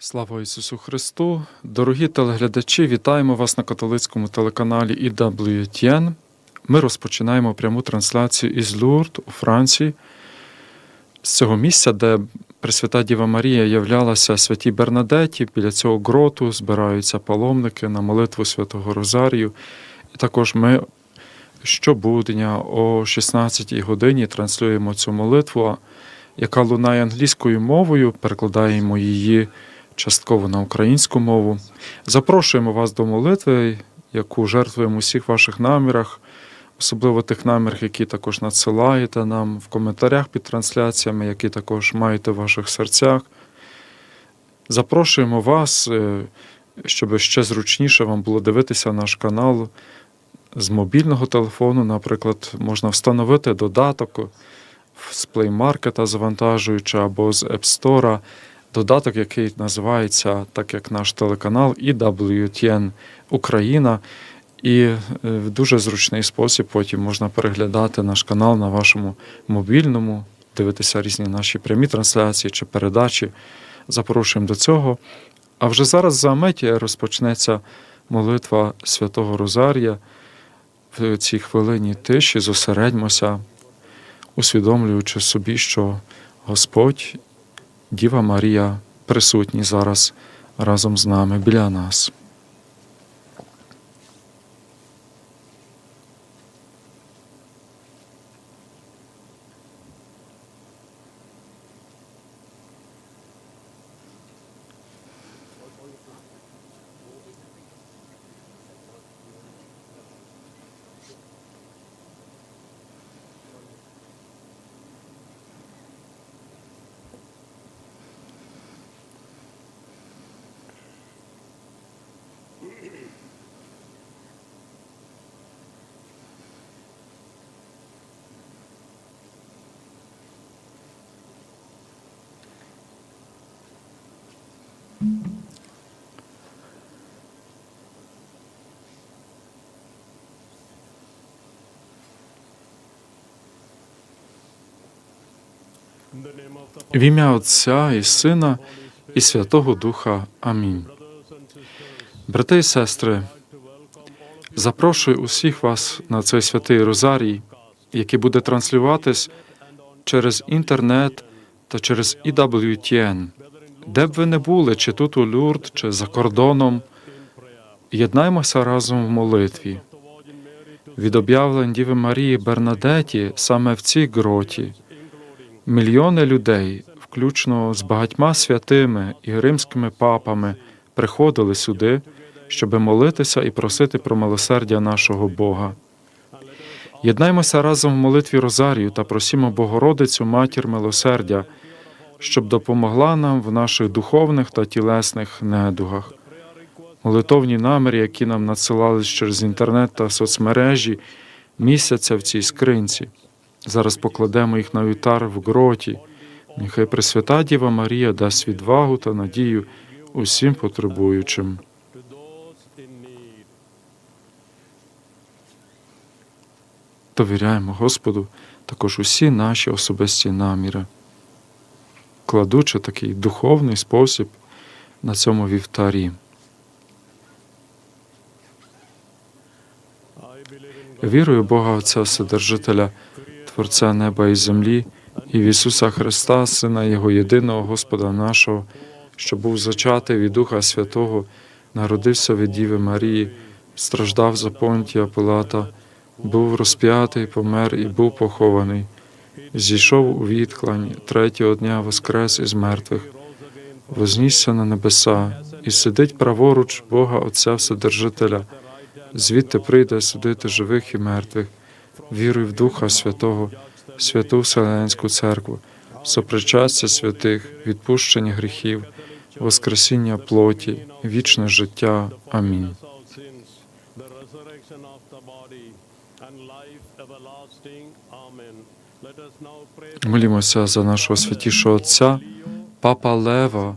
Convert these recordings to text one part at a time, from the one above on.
Слава Ісусу Христу! Дорогі телеглядачі, вітаємо вас на католицькому телеканалі EWTN. Ми розпочинаємо пряму трансляцію із Лурд у Франції, з цього місця, де Пресвята Діва Марія являлася святій Бернадеті. Біля цього гроту збираються паломники на молитву Святого Розарію. І також ми щобудня о 16 годині транслюємо цю молитву, яка лунає англійською мовою, перекладаємо її частково на українську мову. Запрошуємо вас до молитви, яку жертвуємо у всіх ваших намірах, особливо тих намірах, які також надсилаєте нам в коментарях під трансляціями, які також маєте в ваших серцях. Запрошуємо вас, е, щоб ще зручніше вам було дивитися наш канал з мобільного телефону. Наприклад, можна встановити додаток з Play Market завантажуючи або з App Store додаток, який називається, так як наш телеканал, EWTN Україна. І е, в дуже зручний спосіб потім можна переглядати наш канал на вашому мобільному, дивитися різні наші прямі трансляції чи передачі. Запрошуємо до цього. А вже зараз за меті розпочнеться молитва Святого Розарія. В цій хвилині тиші зосередьмося, усвідомлюючи собі, що Господь Діва Марія присутні зараз разом з нами біля нас. В ім'я Отця і Сина і Святого Духа. Амінь. Брати і сестри, запрошую усіх вас на цей святий Розарій, який буде транслюватись через інтернет та через EWTN. Де б ви не були, чи тут у Люрд, чи за кордоном, єднаймося разом в молитві. Від об'явлень Діви Марії Бернадеті саме в цій гроті мільйони людей, включно з багатьма святими і римськими папами, приходили сюди, щоби молитися і просити про милосердя нашого Бога. Єднаймося разом в молитві Розарію та просімо Богородицю, матір милосердя, щоб допомогла нам в наших духовних та тілесних недугах. Молитовні наміри, які нам надсилались через інтернет та соцмережі, місяця в цій скринці. Зараз покладемо їх на вітар в гроті. Нехай Пресвята Діва Марія дасть відвагу та надію усім потребуючим. Довіряємо Господу також усі наші особисті наміри, кладучи такий духовний спосіб на цьому вівтарі. Вірую Бога Отця Вседержителя, Творця неба і землі, і в Ісуса Христа, Сина Його єдиного Господа нашого, що був зачатий від Духа Святого, народився від Діви Марії, страждав за понтія Пилата, був розп'ятий, помер і був похований. Зійшов у відклань третього дня воскрес із мертвих, вознісся на небеса і сидить праворуч Бога Отця Вседержителя, звідти прийде судити живих і мертвих. Вірую в Духа Святого, святу Вселенську Церкву, сопричастя святих, відпущення гріхів, воскресіння плоті, вічне життя. Амінь. Молімося за нашого святішого Отця, Папа Лева,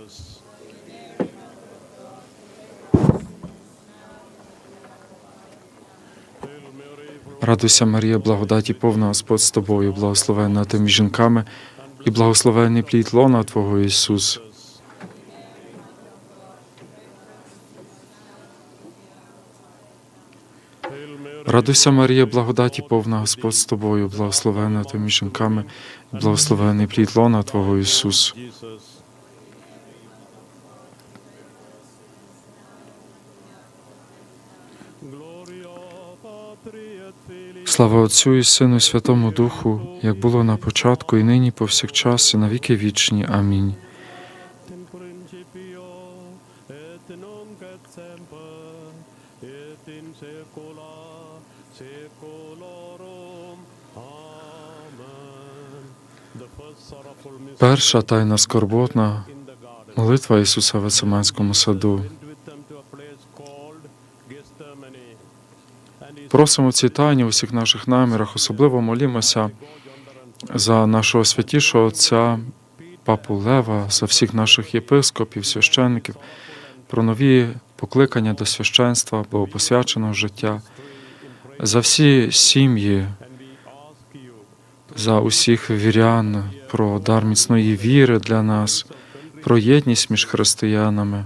Радуйся, Марія, благодаті повна Господь з тобою, благословенна ти жінками, і благословений плід лона Твого Ісус. Радуйся, Марія, благодаті повна Господь з тобою, благословенна ти жінками, і благословений плід лона Твого Ісус. Слава Отцю і Сину, і Святому Духу, як було на початку, і нині, повсякчас, і на віки вічні. Амінь. Перша тайна скорботна молитва Ісуса в Гециманському саду. Просимо в цій тайні у всіх наших намірах, особливо молімося за нашого святішого Отця Папу Лева, за всіх наших єпископів, священників, про нові покликання до священства, богопосвяченого життя, за всі сім'ї, за усіх вірян, про дар міцної віри для нас, про єдність між християнами.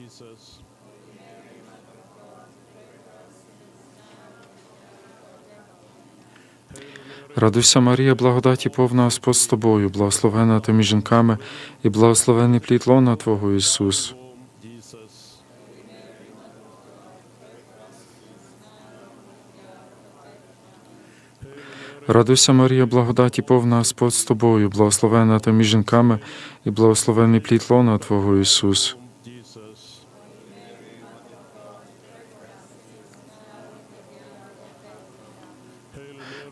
Радуйся, Марія, благодаті повна Господь з тобою, благословенна ти між жінками, і благословений плід лона Твого Ісус. Радуйся, Марія, благодаті повна Господь з тобою, благословенна ти між жінками, і благословений плід лона Твого Ісус.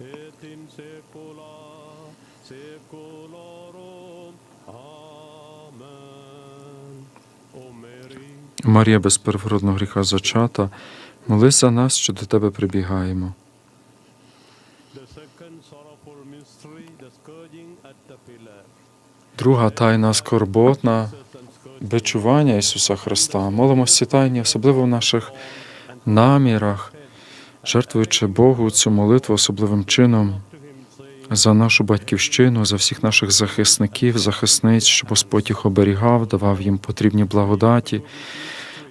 Et in saecula saeculorum. Amen. Марія без первородного гріха зачата, молись за нас, що до тебе прибігаємо. Друга тайна скорботна бичування Ісуса Христа. Молимося тайні, особливо в наших намірах, жертвуючи Богу цю молитву особливим чином за нашу батьківщину, за всіх наших захисників, захисниць, щоб Господь їх оберігав, давав їм потрібні благодаті,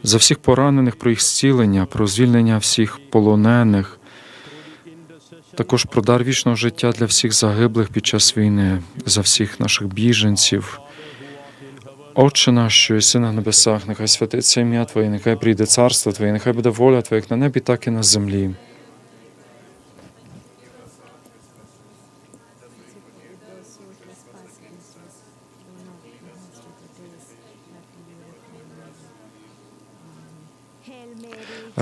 за всіх поранених про їх зцілення, про звільнення всіх полонених, також про дар вічного життя для всіх загиблих під час війни, за всіх наших біженців. Отче наш, що єси на небесах, нехай святиться ім'я Твоє, нехай прийде царство Твоє, нехай буде воля Твоя, як на небі, так і на землі.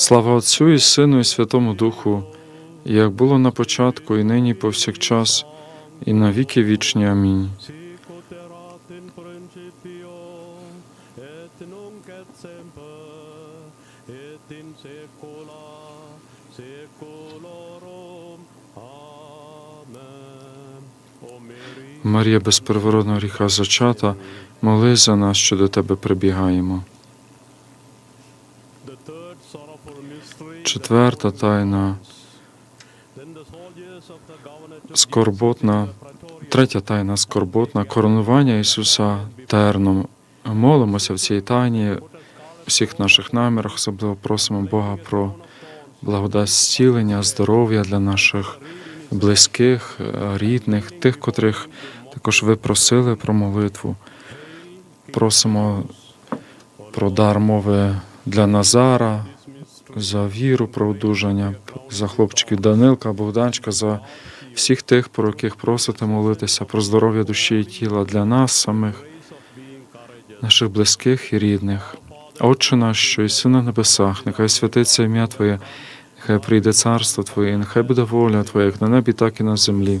Слава Отцю і Сину, і Святому Духу, як було на початку, і нині, і повсякчас, і на віки вічні. Амінь. Марія без первородного гріха зачата, моли за нас, що до тебе прибігаємо. Четверта тайна скорботна, третя тайна скорботна, коронування Ісуса терном. Молимося в цій тайні, всіх наших намірах, особливо просимо Бога про благодать зцілення, здоров'я для наших близьких, рідних, тих, котрих також ви просили про молитву. Просимо про дар мови для Назара, за віру, про одужання, за хлопчиків Данилка, Богданчика, за всіх тих, про яких просите молитися, про здоров'я душі і тіла для нас самих, наших близьких і рідних. Отче наш, що єси на небесах, нехай святиться ім'я Твоє, нехай прийде царство Твоє, нехай буде воля Твоя, як на небі, так і на землі.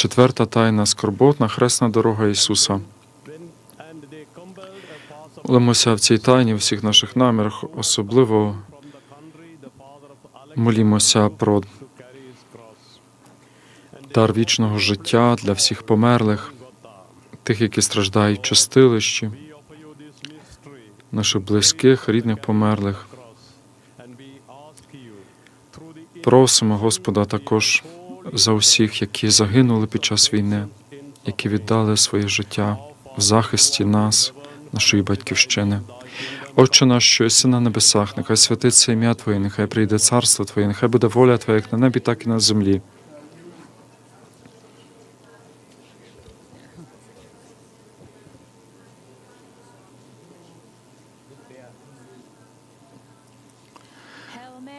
Четверта тайна скорботна хресна дорога Ісуса. Молимося в цій тайні, в всіх наших намірах, особливо молімося про дар вічного життя для всіх померлих, тих, які страждають в чистилищі, наших близьких, рідних померлих. Просимо Господа також за усіх, які загинули під час війни, які віддали своє життя в захисті нас, нашої батьківщини. Отче наш, що єси на небесах, нехай святиться ім'я Твоє, нехай прийде царство Твоє, нехай буде воля Твоя, як на небі, так і на землі.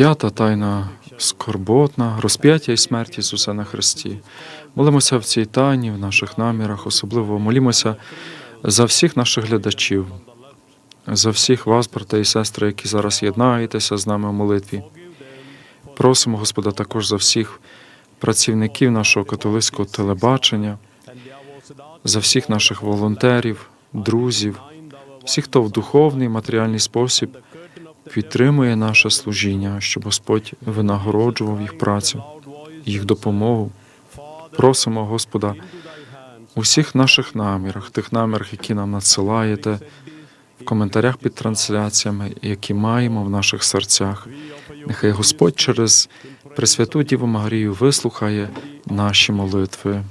П'ята тайна скорботна, розп'яття і смерть Ісуса на Христі. Молимося в цій тайні, в наших намірах, особливо молімося за всіх наших глядачів, за всіх вас, брати і сестри, які зараз єднаєтеся з нами у молитві. Просимо Господа також за всіх працівників нашого католицького телебачення, за всіх наших волонтерів, друзів, всіх, хто в духовний матеріальний спосіб підтримує наше служіння, щоб Господь винагороджував їх працю, їх допомогу. Просимо Господа у всіх наших намірах, тих намірах, які нам надсилаєте, в коментарях під трансляціями, які маємо в наших серцях. Нехай Господь через Пресвяту Діву Марію вислухає наші молитви.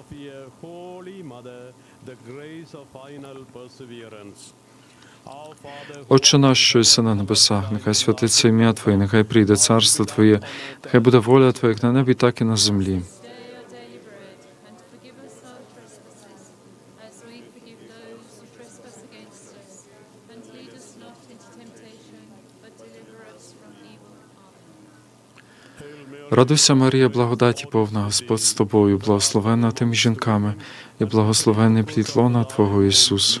Of your Holy Mother, the grace of final perseverance. Отче наш, що єси на небесах, нехай святиться ім'я Твоє, нехай прийде царство Твоє, нехай буде воля Твоя, як на небі, так і на землі. Радуйся, Марія, благодаті повна, Господь з тобою, благословена ти між жінками, і благословений плід лона Твого Ісус.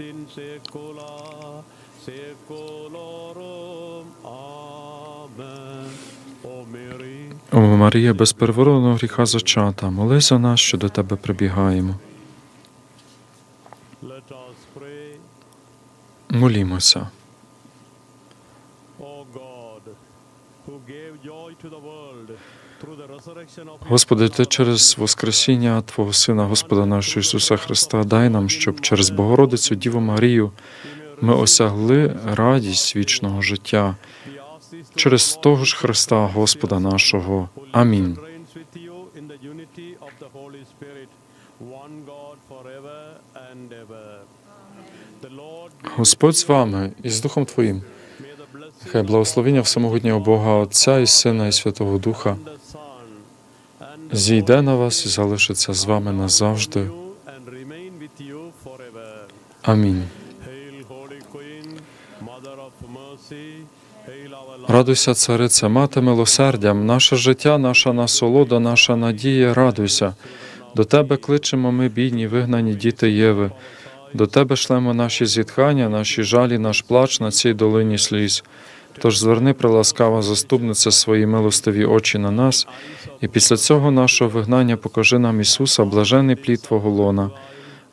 Et in saecula saeculorum. Amen. О Марія, без первородного гріха зачата, моли за нас, що до тебе прибігаємо. Молімося. Господи, Ти через Воскресіння Твого Сина, Господа нашого Ісуса Христа, дай нам, щоб через Богородицю Діву Марію ми осягли радість вічного життя через того ж Христа, Господа нашого. Амінь. Господь з вами і з Духом Твоїм. Хай благословення всемогутнього Бога, Отця і Сина і Святого Духа of the Son and the зійде на вас і залишиться з вами назавжди. Амінь. Радуйся, цариця, мати милосердя, наше життя, наша насолода, наша надія, радуйся. До тебе кличемо ми, бідні, вигнані діти Єви. До тебе шлемо наші зітхання, наші жалі, наш плач на цій долині сліз. Тож зверни, приласкава заступниця, свої милостиві очі на нас, і після цього нашого вигнання покажи нам Ісуса, блажений плід Твого лона.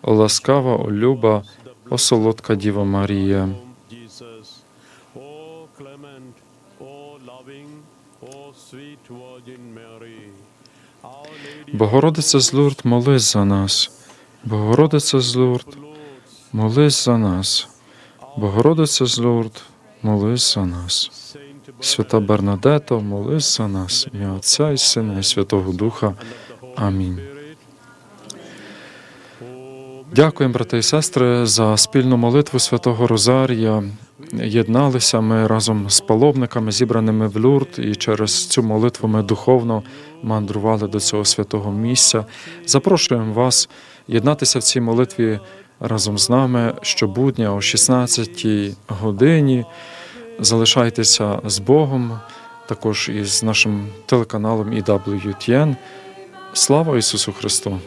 О ласкава, о люба, о солодка Діва Марія. Богородиця з Лурд, молись за нас. Богородиця з Лурд, молись за нас. Богородиця з Лурд, молись за нас. Свята Бернадето, молись за нас. Ім'я Отця і Сина і Святого Духа. Амінь. Дякуємо, брати і сестри, за спільну молитву Святого Розарія. Єдналися ми разом з паломниками, зібраними в Люрд, і через цю молитву ми духовно мандрували до цього святого місця. Запрошуємо вас єднатися в цій молитві разом з нами щобудня о 16 годині. Залишайтеся з Богом, також і з нашим телеканалом EWTN. Слава Ісусу Христу!